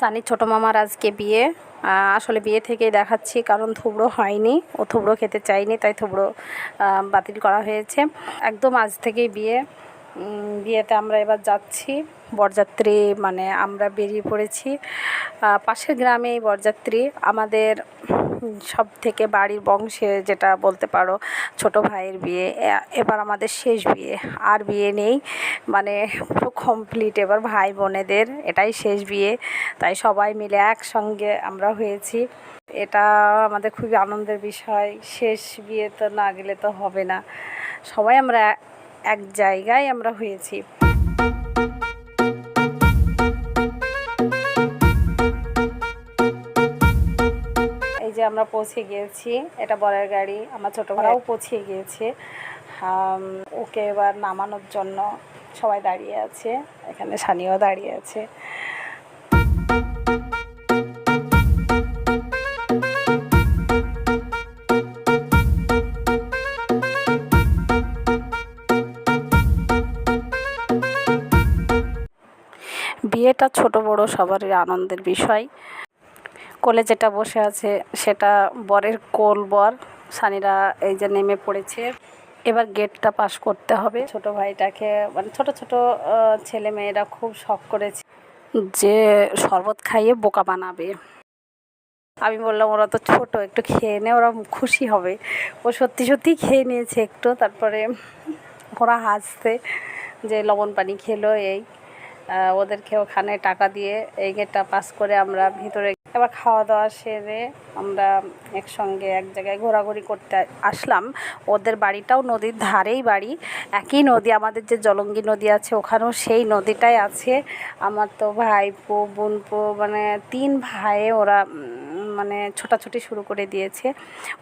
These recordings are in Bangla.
সানির ছোটো মামার আজকে বিয়ে। আসলে বিয়ে থেকেই দেখাচ্ছি, কারণ থুবড়ো হয়নি। ও থুবড়ো খেতে চাইনি তাই থুবড়ো বাতিল করা হয়েছে। একদম আজ থেকেই বিয়ে। বিয়েতে আমরা এবার যাচ্ছি। বরযাত্রী মানে আমরা বেরিয়ে পড়েছি। পাশের গ্রামেই বরযাত্রী। আমাদের সব থেকে বাড়ির বংশে যেটা বলতে পারো, ছোট ভাইয়ের বিয়ে। এবার আমাদের শেষ বিয়ে। আর বিয়ে নেই। মানে পুরো কমপ্লিট এবার ভাই বোনেদের। এটাই শেষ বিয়ে। তাই সবাই মিলে একসঙ্গে আমরা হয়েছি। এটা আমাদের খুবই আনন্দের বিষয়। শেষ বিয়ে তো না গেলে তো হবে না। সবাই আমরা এক জায়গায় আমরা হয়েছি। এই যে আমরা পৌঁছে গিয়েছি এটা বরের গাড়ি আমার ছোটো ভাড়াও পৌঁছে গিয়েছে। ওকে এবার নামানোর জন্য সবাই দাঁড়িয়ে আছে এখানে সানিও দাঁড়িয়ে আছে। বিয়েটা ছোট বড় সবারই আনন্দের বিষয়। কোলে যেটা বসে আছে সেটা বরের কোল বর, সানিরা এই যে নেমে পড়েছে। এবার গেটটা পাস করতে হবে। ছোট ভাইটাকে মানে ছোট ছোট ছেলে মেয়েরা খুব শখ করেছে যে শরবত খাইয়ে বোকা বানাবে। আমি বললাম, ওরা তো ছোট, একটু খেয়ে নে, ওরা খুশি হবে। ও সত্যি সত্যি খেয়ে নিয়েছে একটু, তারপরে ওরা হাসতে যে, লবণ পানি খেলো, এই। ওদেরকে ওখানে টাকা দিয়ে এই গেটটা পাস করে আমরা ভিতরে এবার খাওয়া দাওয়া সেরে আমরা একসঙ্গে এক জায়গায় ঘোরাঘুরি করতে আসলাম। ওদের বাড়িটাও নদীর ধারেই বাড়ি। একই নদী, আমাদের যে জলঙ্গি নদী আছে ওখানেও সেই নদীটাই আছে। আমার তো ভাইপো, বোনপো মানে তিন ভাইয়ে ওরা মানে ছোটাছুটি শুরু করে দিয়েছে।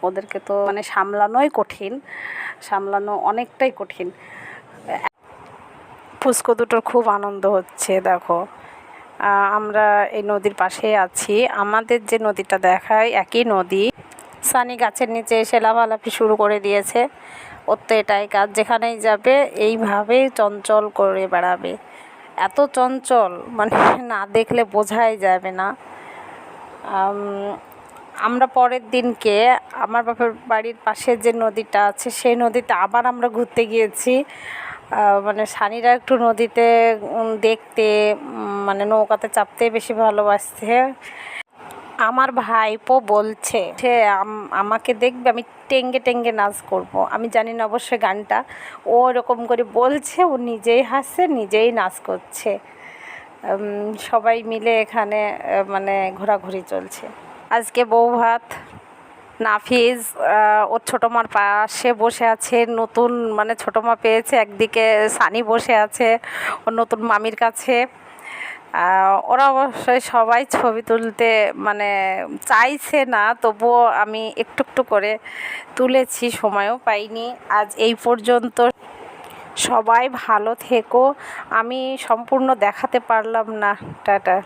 ওদেরকে তো মানে সামলানোই কঠিন, সামলানো অনেকটাই কঠিন। পুস্কো দুটোর খুব আনন্দ হচ্ছে, দেখো। আমরা এই নদীর পাশে আছি। আমাদের যে নদীটা দেখায়, একই নদী। সানি গাছের নিচে এসে লাফালাফি শুরু করে দিয়েছে। ওর তো এটাই কাজ, যেখানেই যাবে এইভাবেই চঞ্চল করে বেড়াবে। এত চঞ্চল মানে না দেখলে বোঝাই যাবে না। আমরা পরের দিনকে আমার বাপের বাড়ির পাশে যে নদীটা আছে, সেই নদীতে আবার আমরা ঘুরতে গিয়েছি। মানে সানিরা একটু নদীতে দেখতে মানে নৌকাতে চাপতে বেশি ভালোবাসছে। আমার ভাইপো বলছে, সে আম- আমাকে দেখবে, আমি টেঙ্গে টেঙ্গে নাচ করব। আমি জানি না অবশ্যই গানটা। ও এরকম করে বলছে, ও নিজেই হাসছে, নিজেই নাচ করছে। সবাই মিলে এখানে মানে ঘোরাঘুরি চলছে। আজকে বউ ভাত নাফিজ ওর ছোটো মার পাশে বসে আছে, নতুন মানে ছোটো মা পেয়েছে, একদিকে সানি বসে আছে, ওর নতুন মামির কাছে। ওরা অবশ্যই সবাই ছবি তুলতে মানে চাইছে না, তবুও আমি একটু একটু করে তুলেছি, সময়ও পাইনি। আজ এই পর্যন্ত সবাই ভালো থেকো, আমি সম্পূর্ণ দেখাতে পারলাম না, টাটা।